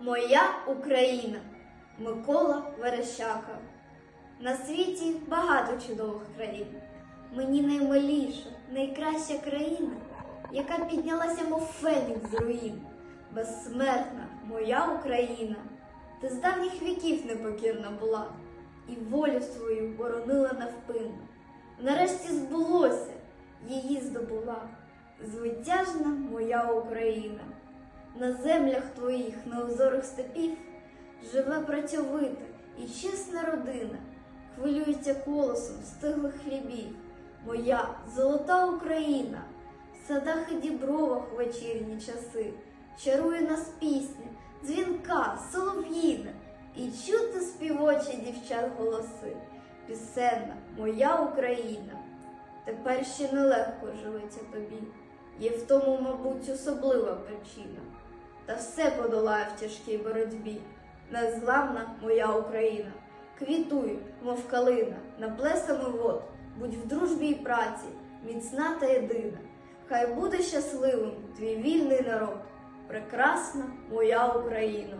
Моя Україна Микола Верещака. На світі багато чудових країн. Мені наймиліша, найкраща країна, яка піднялася, мов фенікс з руїн. Безсмертна моя Україна, ти з давніх віків непокірна була, і волю свою боронила навпинно. Нарешті збулося, її здобула. Звитяжна моя Україна. На землях твоїх, на озорих степів, живе працьовита і чесна родина, хвилюється колосом стиглих хлібів. Моя золота Україна, в садах і дібровах вечірні часи, чарує нас пісня, дзвінка, солов'їна, і чути співочі дівчат голоси. Пісенна моя Україна. Тепер ще нелегко живеться тобі. Є в тому, мабуть, особлива причина. Та все подолає в тяжкій боротьбі. Незламна моя Україна. Квітуй, мов калина, на плесами вод, будь в дружбі й праці, міцна та єдина. Хай буде щасливим твій вільний народ. Прекрасна моя Україна.